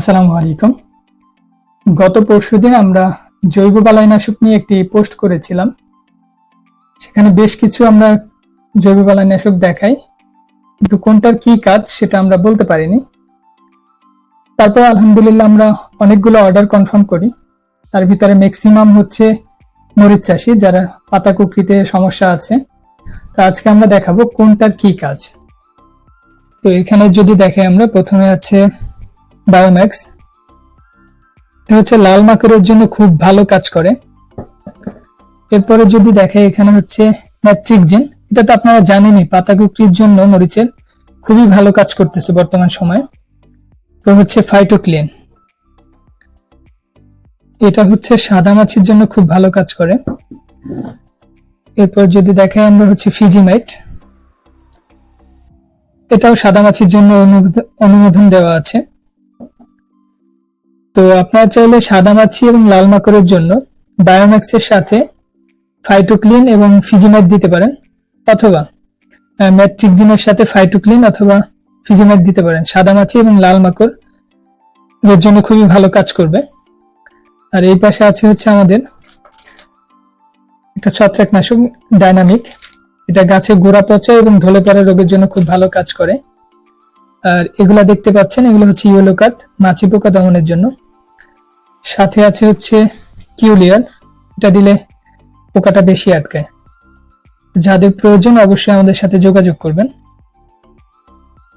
আসসালামু আলাইকুম। গত পরশুদিন আমরা জৈব বালাইনাশক নিয়ে একটি পোস্ট করেছিলাম। সেখানে বেশ কিছু আমরা জৈব বালাইনাশক দেখাই। কিন্তু কোনটার কি কাজ সেটা আমরা বলতে পারিনি। তারপর আলহামদুলিল্লাহ আমরা অনেকগুলো অর্ডার কনফার্ম করি। তার ভিতরে ম্যাক্সিমাম হচ্ছে মরিচ চাষি, যারা পাতা কুকরিতে সমস্যা আছে। তো আজকে আমরা দেখাবো কোনটার কি কাজ। তো এখানে যদি দেখে আমরা, প্রথমে আছে বায়োম্যাক্স এটা হচ্ছে লাল মাকড়ের জন্য খুব ভালো কাজ করে। এরপরে যদি দেখে এখানে হচ্ছে ম্যাট্রিক ম্যাট্রিকজেন এটা তো আপনারা জানেনই, পাতাকুকরির জন্য মরিচের খুবই ভালো কাজ করতেছে বর্তমান সময়ে। তো হচ্ছে ফাইটোক্লিন এটা হচ্ছে সাদা মাছির জন্য খুব ভালো কাজ করে। এরপর যদি দেখে আমরা হচ্ছে ফিজিমাইট এটাও সাদা মাছির জন্য অনুমোদ- অনুমোদন দেওয়া আছে। তো আপনারা চাইলে সাদা মাছি এবং লাল মাকড়ের জন্য বায়োম্যাক্সের সাথে ফাইটোক্লিন এবং ফিজিমাইট দিতে পারেন, অথবা ম্যাট্রিকজিনের সাথে ফাইটোক্লিন অথবা ফিজিমাইট দিতে পারেন। সাদা মাছি এবং লাল মাকড় এর জন্য খুবই ভালো কাজ করবে। আর এই পাশে আছে হচ্ছে আমাদের একটা ছত্রাকনাশক ডাইনামিক এটা গাছে গোড়া পচা এবং ঢলে পড়া রোগের জন্য খুব ভালো কাজ করে। আর এগুলা দেখতে পাচ্ছেন, এগুলো হচ্ছে ইয়েলো কার্ড মাছি পোকা দমনের জন্য। সাথে আছে হচ্ছে কিউলিয়ার এটা দিলে পোকাটা বেশি আটকায়। যাদের প্রয়োজন অবশ্যই আমাদের সাথে যোগাযোগ করবেন।